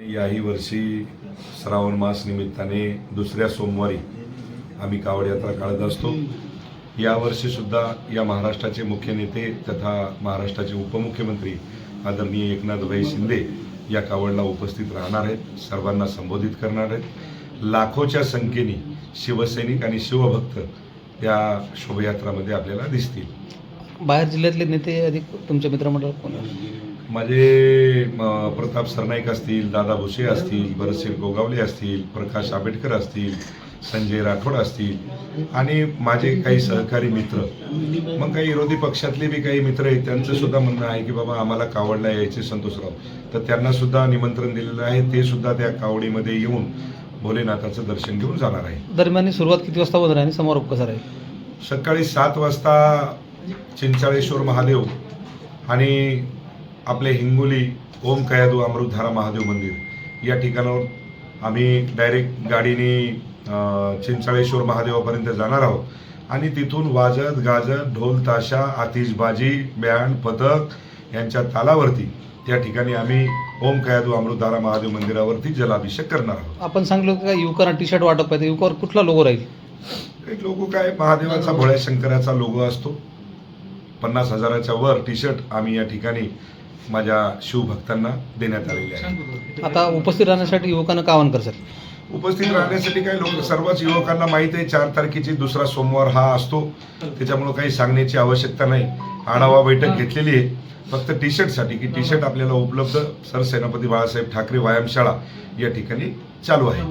याही वर्षी श्रावण मास निमित्ताने दुसऱ्या सोमवारी आम्ही कावड यात्रा काढत असतो. यावर्षी सुद्धा या महाराष्ट्राचे मुख्य नेते तथा महाराष्ट्राचे उपमुख्यमंत्री आदरणीय एकनाथभाई शिंदे या कावडला उपस्थित राहणार आहेत सर्वांना संबोधित करणार आहेत. लाखोच्या संख्येने शिवसैनिक आणि शिवभक्त या शोभायात्रामध्ये आपल्याला दिसतील. बाहेर जिल्ह्यातले नेते अधिक तुमच्या मित्रमंडळात कोण माझे प्रताप सरनाईक असतील दादा भुसे असतील भरतसिंग गोगावले असतील प्रकाश आंबेडकर असतील संजय राठोड असतील आणि माझे काही सहकारी मित्र. मग काही विरोधी पक्षातले बी काही मित्र आहेत त्यांचं सुद्धा म्हणणं आहे की बाबा आम्हाला कावडला यायचे संतोषराव. तर त्यांना सुद्धा निमंत्रण दिलेलं आहे ते सुद्धा त्या कावडीमध्ये येऊन भोलेनाथाचं दर्शन घेऊन जाणार आहे. दरम्यान सुरुवात किती वाजता होणार आहे आणि समारोप कसा राहील? सकाळी सात वाजता चिंचाळेश्वर महादेव आणि आपले हिंगोली ओम कयादू अमृतधारा महादेव मंदिर. या ठिकाणावर आम्ही डायरेक्ट गाडीने चिंचाळेश्वर महादेवापर्यंत जाणार आहोत. आणि तिथून वाजत गाजत ढोल ताशा आतिषबाजी बँड पथक यांच्या तालावरती त्या ठिकाणी आम्ही ओम कयादू अमृतधारा महादेव मंदिरावरती जलाभिषेक करणार आहोत. आपण सांगलो की युवकांना टी शर्ट वाटप आहे तर युवकावर कुठला लोगो राहील? एक लोगो काय महादेवाचा भोळ्या शंकराचा लोगो असतो. पन्नास हजाराच्या वर टी शर्ट आम्ही या ठिकाणी माझ्या शिवभक्तांना देण्यात आलेले आहे. आता उपस्थित राहण्यासाठी युवकांना का आवाहन करसाल उपस्थित राहण्यासाठी काही लोक सर्वच युवकांना माहीत आहे चार तारखेची दुसरा सोमवार हा असतो. त्याच्यामुळं काही सांगण्याची आवश्यकता नाही. आढावा बैठक घेतलेली आहे. फक्त टी शर्टसाठी की टी शर्ट आपल्याला उपलब्ध. सरसेनापती बाळासाहेब ठाकरे व्यायामशाळा या ठिकाणी चालू आहे.